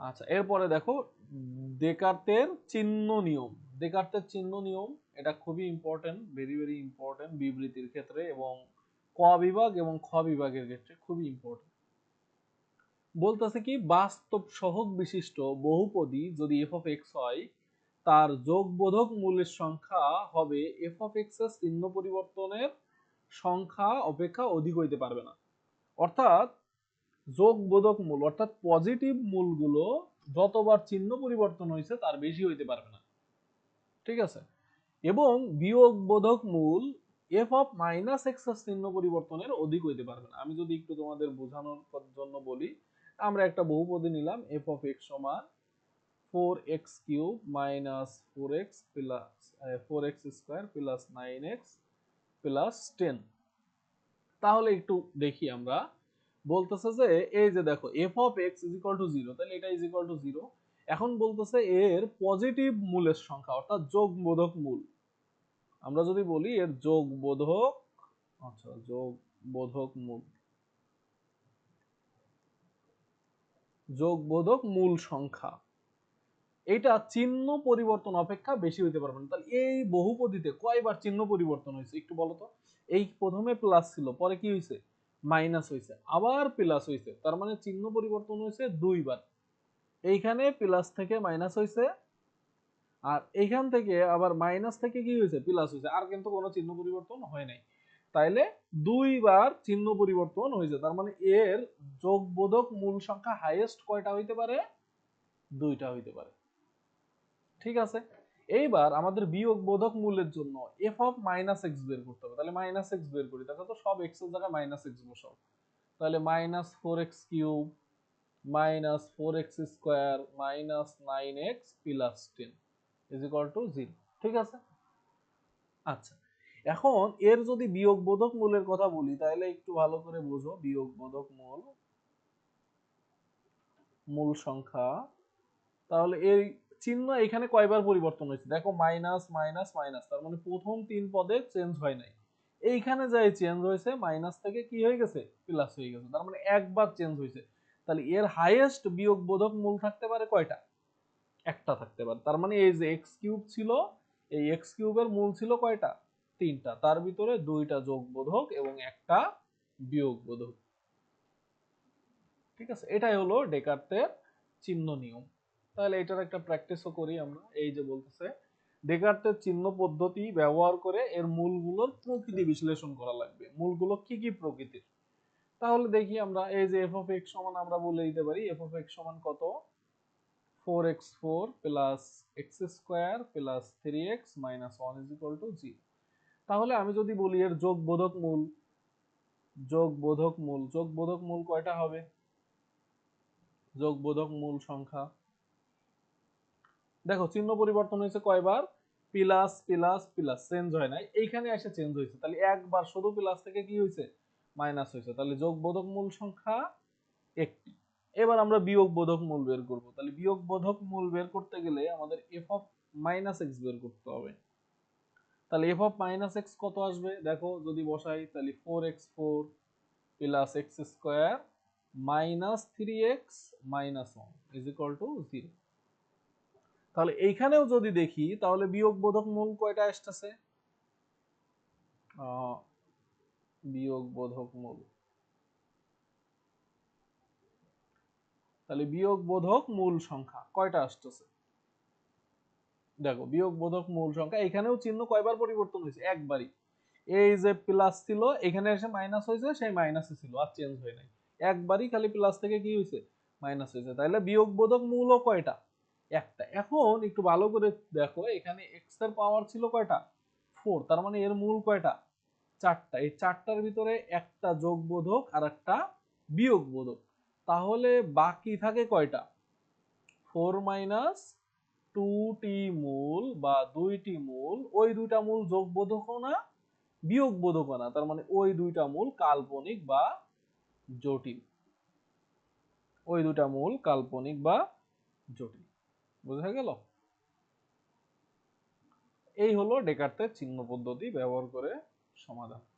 আচ্ছা এরপরে দেখো, ডেকার্তের চিহ্ন নিয়ম। ডেকার্তের চিহ্ন নিয়ম, এটা খুবই ইম্পর্টেন্ট ভেরি ভেরি ইম্পর্টেন্ট বিবৃতির ক্ষেত্রে এবং ক বিভাগ এবং খ বিভাগের ক্ষেত্রে খুবই ইম্পর্টেন্ট বলতেছে কি বাস্তব সহগ বিশিষ্ট বহুপদী যদি এফ অফ এক্স হয়, তার যোগবোধক মূলের সংখ্যা হবে এফ অফ এক্সের চিহ্ন পরিবর্তনের সংখ্যা অপেক্ষা অধিক হইতে পারবে না। অর্থাৎ যোগবোধক মূল, অর্থাৎ পজিটিভ মূলগুলো যতবার চিহ্ন পরিবর্তন হয়েছে তার বেশি হইতে পারবে না। ঠিক আছে? এবং বিয়োগ বোধক মূল এফ অফ মাইনাস এক্সের চিহ্ন পরিবর্তনের অধিক হইতে পারবে না। আমি যদি একটু তোমাদের বোঝানোর জন্য বলি, আমরা একটা বহুপদী নিলাম এফ অফ এক্স সমান four x cube minus four x plus four x square plus nine x plus ten তাহলে একটু দেখি আমরা বলতেছে যে, এই যে দেখো f of x is equal to zero তাহলে এটা ইজ ইকুয়াল টু জিরো এখন বলতেছে এর পজিটিভ মূলের সংখ্যা, অর্থাৎ যোগ বোধক মূল। আমরা যদি বলি এর যোগ বোধক আচ্ছা যোগ বোধক মূল। যোগ বোধক মূল সংখ্যা। এটা চিহ্ন পরিবর্তন অপেক্ষা বেশি হইতে পারবে না। তাহলে এই বহুপদীতে কয়বার চিহ্ন পরিবর্তন হয়েছে, একটু বলো তো? এই প্রথমে প্লাস ছিল, পরে কি হয়েছে মাইনাস হয়েছে আবার প্লাস হয়েছে তার মানে চিহ্ন পরিবর্তন হয়েছে দুইবার। এইখানে প্লাস থেকে মাইনাস হয়েছে আর এইখান থেকে আবার মাইনাস থেকে কি হয়েছে প্লাস হয়েছে আর কিন্তু কোনো চিহ্ন পরিবর্তন হয় নাই। তাইলে দুইবার চিহ্ন পরিবর্তন হয়েছে তার মানে এর যোগবোধক মূল সংখ্যা হাইয়েস্ট কয়টা হইতে পারে? দুইটা হইতে পারে। ঠিক আছে? এইবার আমাদের বিয়োগ বোধক মূলের জন্য এফ অফ মাইনাস এক্স বের করতে হবে। তাহলে মাইনাস এক্স বের করি। তাহলে তো সব এক্সের জায়গায় মাইনাস এক্স বসাও। তাহলে minus four x cube minus four x square minus nine x plus ten is equal to zero ঠিক আছে? আচ্ছা এখন এর যদি বিয়োগ বোধক মূলের কথা বলি, তাহলে একটু ভালো করে বোঝো বিয়োগ বোধক মূল মূল সংখ্যা। তাহলে এই চিহ্ন এখানে কয়বার পরিবর্তন হয়েছে? দেখো মাইনাস মাইনাস মাইনাস তার মানে প্রথম তিন পদে চেঞ্জ হয় নাই। এইখানে যাই চেঞ্জ হয়েছে মাইনাস থেকে কি হয়ে গেছে? প্লাস হয়ে গেছে। তার মানে একবার চেঞ্জ হয়েছে। তাহলে এর হাইয়েস্ট বিয়োগ বোধক মূল থাকতে পারে কয়টা? একটা থাকতে পারে। তার মানে এই যে এক্স কিউব ছিল, এই এক্স কিউবের মূল ছিল কয়টা? তিনটা। তার ভিতরে দুইটা যোগ বোধক এবং একটা বিয়োগ বোধক ঠিক আছে? এটাই হলো ডেকার্তের চিহ্ন নিয়ম। তাহলে এটার একটা প্র্যাকটিসও করি আমরা। এই যে বলতেছে ডেকার্তের চিহ্ন পদ্ধতি ব্যবহার করে এর মূলগুলোর প্রকৃতি বিশ্লেষণ করা লাগবে। মূলগুলো কি কি প্রকৃতির তাহলে দেখি আমরা, এই যে এফ অফ এক্স সমান আমরা বলে দিতে পারি এফ অফ এক্স সমান কত? Four x four plus x square plus three x minus one is equal to zero তাহলে আমি যদি বলি এর যোগ বোধক মূল যোগ বোধক মূল যোগ বোধক মূল কয়টা হবে? যোগ বোধক মূল সংখ্যা দেখো, চিহ্ন পরিবর্তন হয়েছে কয়বার? প্লাস প্লাস প্লাস চেঞ্জ হয় নাই। এইখানে এসে চেঞ্জ হয়েছে। তাহলে একবার শুধু প্লাস থেকে কি হয়েছে? মাইনাস হয়েছে। তাহলে যোগ বোধক মূল সংখ্যা একটি। এবার আমরা বিয়োগ বোধক মূল বের করব। তাহলে বিয়োগ বোধক মূল বের করতে গেলে আমাদের এফ অফ মাইনাস এক্স বের করতে হবে। তাহলে এফ অফ মাইনাস এক্স কত আসবে? দেখো, যদি বসাই, তাহলে four x four plus x square minus three x minus one is equal to zero তাহলে এইখানেও যদি দেখি, তাহলে বিয়োগ বোধক মূল কয়টা আসতেছে? বিয়োগ বোধক মূল। তাহলে বিয়োগ বোধক মূল সংখ্যা কয়টা আসতেছে? দেখো বিয়োগ বোধক মূল সংখ্যা এখানেও চিহ্ন কয়বার পরিবর্তন হয়েছে? একবারই। এই যে প্লাস ছিল, এখানে এসে মাইনাস হয়েছে, সেই মাইনাসে ছিল, আর চেঞ্জ হয় নাই। একবারই খালি প্লাস থেকে কি হয়েছে? মাইনাস হয়েছে। তাহলে বিয়োগ বোধক মূলও কয়টা? একটা। এখন একটু ভালো করে দেখো, এখানে এক্সের পাওয়ার ছিল কয়টা? ফোর তার মানে এর মূল কয়টা? চারটা। এই চারটার ভিতরে একটা যোগ বোধক আর একটা বিয়োগ বোধক তাহলে বাকি থাকে কয়টা? ফোর মাইনাস টু টি মূল বা দুইটি মূল, ওই দুইটা মূল যোগ বোধক না বিয়োগ বোধক না। তার মানে ওই দুইটা মূল কাল্পনিক বা জটিল। ওই দুটা মূল কাল্পনিক বা জটিল। বোঝা গেল? এই হলো ডেকার্তের চিহ্ন পদ্ধতি ব্যবহার করে সমাধান।